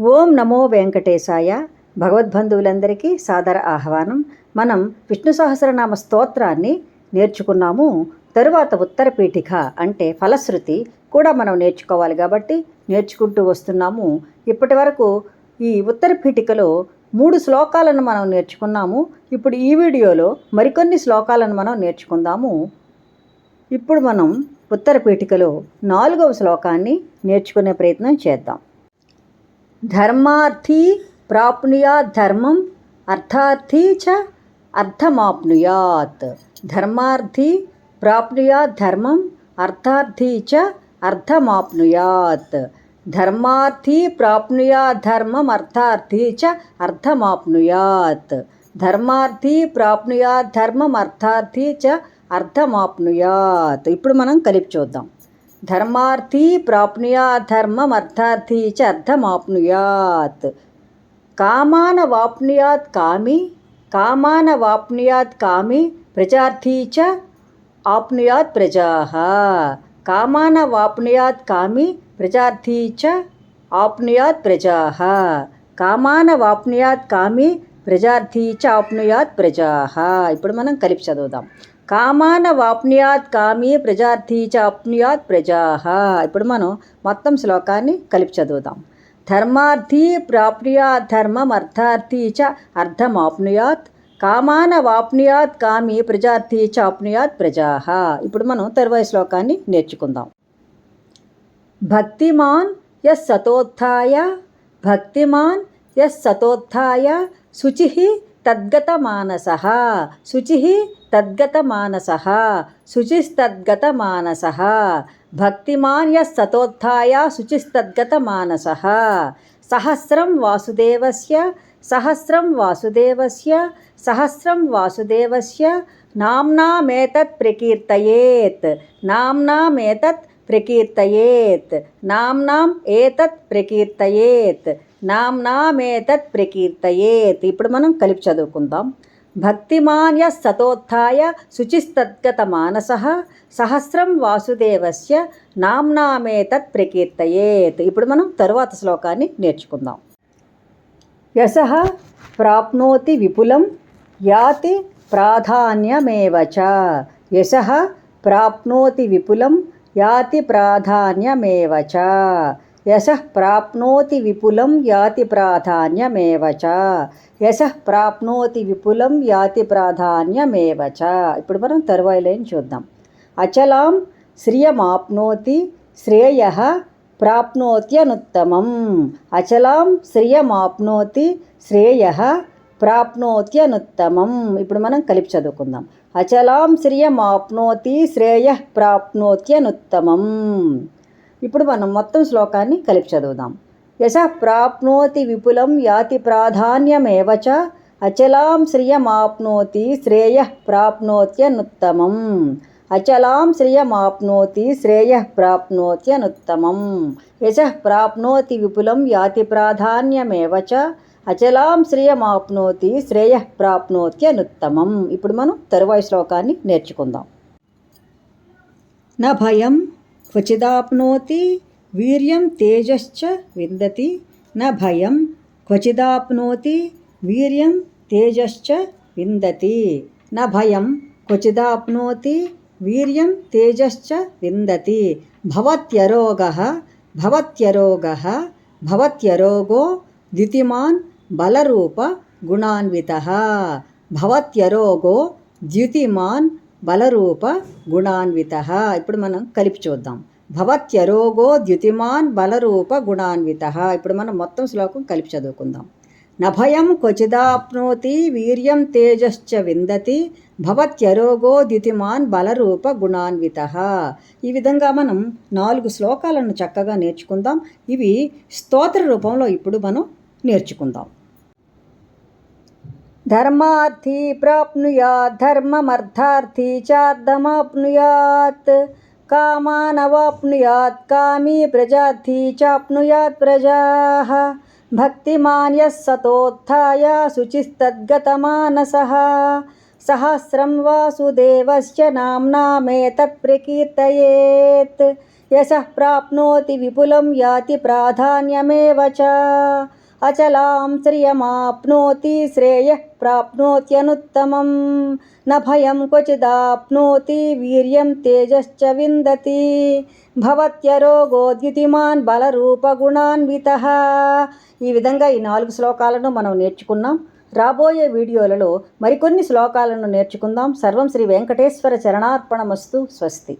ఓం నమో వెంకటేశాయ. భగవద్బంధువులందరికీ సాదర ఆహ్వానం. మనం విష్ణు సహస్రనామ స్తోత్రాన్ని నేర్చుకున్నాము. తరువాత ఉత్తర పీఠిక అంటే ఫలశ్రుతి కూడా మనం నేర్చుకోవాలి కాబట్టి నేర్చుకుంటూ వస్తున్నాము. ఇప్పటి వరకు ఈ ఉత్తర పీఠికలో మూడు శ్లోకాలను మనం నేర్చుకున్నాము. ఇప్పుడు ఈ వీడియోలో మరికొన్ని శ్లోకాలను మనం నేర్చుకుందాము. ఇప్పుడు మనం ఉత్తర పీఠికలో నాలుగవ శ్లోకాన్ని నేర్చుకునే ప్రయత్నం చేద్దాం. ధర్మార్థీ ప్రాప్నుయాత్ ధర్మం అర్థార్థీ చ అర్థమాప్నుయాత్ ధర్మార్థీ ప్రాప్నుయాత్ ధర్మం అర్థార్థీ చ అర్థమాప్నుయాత్ ధర్మార్థీ ప్రాప్నుయాత్ ధర్మం అర్థార్థీ చ అర్థమాప్నుయాత్ ధర్మార్థీ ప్రాప్నుయాత్ ధర్మం అర్థార్థీ చ అర్థమాప్నుయాత్ ఇప్పుడు మనం కలిపి చూద్దాం. ధర్మార్థీ ప్రాప్నుయాత్ ధర్మం అర్థార్థీ చ అర్థమాప్నుయాత్ కామాన వాప్నుయాత్ కామి కామాన వాప్నుయాత్ కామి ప్రజార్థీ చ ఆప్నుయాత్ ప్రజాః కామాన వాప్నుయాత్ కామి ప్రజార్థీ చ ప్రజార్థి ప్రజార్థీ చ ఆప్నుయాత్ ఇప్పుడు మనం కలిపి చదువుదాం. కామాన వాప్నుయాత్ కామి ప్రజార్థీ చ ఆప్నుయాత్ ఇప్పుడు మనం మొత్తం శ్లోకాన్ని కలిపి చదువుదాం. ధర్మార్థీ ప్రాప్నుయాత్ ధర్మం అర్థార్థీ చ అర్థమాప్నుయాత్. కామాన వాప్నుయాత్ కామి ప్రజార్థీ చాప్నుయాత్ ప్రజా ఇప్పుడు మనం తరువాయి శ్లోకాన్ని నేర్చుకుందాం. భక్తిమాన్ యస్ సతోత్థాయ భక్తిమాన్ యస్ సతోత్థాయ శుచి తద్గతమానస. శుచి తద్గతమానస. శుచిస్తద్గతమానస. భక్తిమాన్ సతోత్య సతోత్థాయ శుచిస్తద్గతమానస. సహస్రం వాసుదేవస్య సహస్రం వాసుదేవస్య సహస్రం వాసుదేవస్య నామ్నామేతత్ ప్రకీర్తయేత్ నామ్నామేతత్ ప్రకీర్తయేత్ నామ్నాం ఏతత్ ప్రకీర్తయేత్. నామ్నామేతత్ ప్రకీర్తయేత్ ఇప్పుడు మనం కలిపి చదువుకుందాం. భక్తిమాన్య సతోత్థాయ శుచిస్తద్గత మానస సహస్రం వాసుదేవస్య నామ్నామేతత్ ప్రకీర్తయేత్ ఇప్పుడు మనం తరువాత శ్లోకాన్ని నేర్చుకుందాం. యశ ప్రాప్నోతి విపులం యాతి ప్రాధాన్యమేవచ యశ ప్రాప్నోతి విపులం యాతి ప్రాధాన్యమేవచ యశ ప్రాప్నోతి విపులం యాతి ప్రాధాన్యమేవ చ. యశ ప్రాప్నోతి విపులం యాతి ప్రాధాన్యమేవ చ. ఇప్పుడు మనం తరువాయి లైన్ చూద్దాం. అచలాం శ్రియమాప్నోతి శ్రేయ ప్రాప్నోత్యనుత్తమం అచలాం శ్రియమాప్నోతి శ్రేయ ప్రాప్నోత్యనుత్తమం ఇప్పుడు మనం కలిపి చదువుకుందాం. అచలాం శ్రియమాప్నోతి శ్రేయ ప్రాప్నోత్యనుత్తమం ఇప్పుడు మనం మొత్తం శ్లోకాన్ని కలిపి చదువుదాం. యశ ప్రాప్నోతి విపులం యాతి ప్రాధాన్యమేవచ? అచలాం శ్రియమాప్నోతి శ్రేయ ప్రాప్నోత్యనుత్తమం. అచలాం శ్రియమాప్నోతి శ్రేయ ప్రాప్నోత్యనుత్తమం. యశ ప్రాప్నోతి విపులం యాతి ప్రాధాన్యమేవచ? అచలాం శ్రియమాప్నోతి శ్రేయ ప్రాప్నోత్యనుత్తమం. ఇప్పుడు మనం తరువాయి శ్లోకాన్ని నేర్చుకుందాం. న భయం క్వచిదాప్నోతి వీర్యం తేజశ్చ విందతి న భయం క్వచిదాప్నోతి వీర్యం తేజశ్చ విందతి న భయం క్వచిదాప్నోతి వీర్యం తేజశ్చ విందతి భవత్యరోగ భవత్యరోగ భవత్యరోగో ద్యుతిమాన్ బలరూప గుణాన్విత భవత్యరోగో ద్యుతిమాన్ బలరూప గుణాన్విత. ఇప్పుడు మనం కలిపి చూద్దాం. భవత్యరోగో ద్యుతిమాన్ బలరూప గుణాన్విత. ఇప్పుడు మనం మొత్తం శ్లోకం కలిపి చదువుకుందాం. నభయం క్వచిదాప్నోతి వీర్యం తేజశ్చ విందతి భవత్యరోగో ద్యుతిమాన్ బలరూప గుణాన్విత. ఈ విధంగా మనం నాలుగు శ్లోకాలను చక్కగా నేర్చుకుందాం. ఇవి స్తోత్ర రూపంలో ఇప్పుడు మనం నేర్చుకుందాం. ధర్మార్థీ ప్రాప్నుయాత్ ధర్మమర్థార్థీ చార్థమాప్నుయాత్ కామానవాప్నుయాత్ కామీ ప్రజార్థీ చాప్నుయాత్ ప్రజాః భక్తిమాన్ యः సతోత్థాయ శుచిస్తద్గతమానసः సహస్రం వాసుదేవస్య నామ్నామేతత్ ప్రకీర్తయేత్ యశ ప్రాప్నోతి విపులం యాతి ప్రాధాన్యమేవ చ అచలాం శ్రియమాప్నోతి శ్రేయ ప్రాప్నోత్యనుత్తమం. న భయం క్వచిదాప్నోతి వీర్యం తేజశ్చ విందతి. భవత్యరోగోద్యుతిమాన్ బలరూపగుణాన్విత. ఈ విధంగా ఈ నాలుగు శ్లోకాలను మనం నేర్చుకున్నాం. రాబోయే వీడియోలలో మరికొన్ని శ్లోకాలను నేర్చుకుందాం. సర్వం శ్రీ వెంకటేశ్వర చరణార్పణమస్తు. స్వస్తి.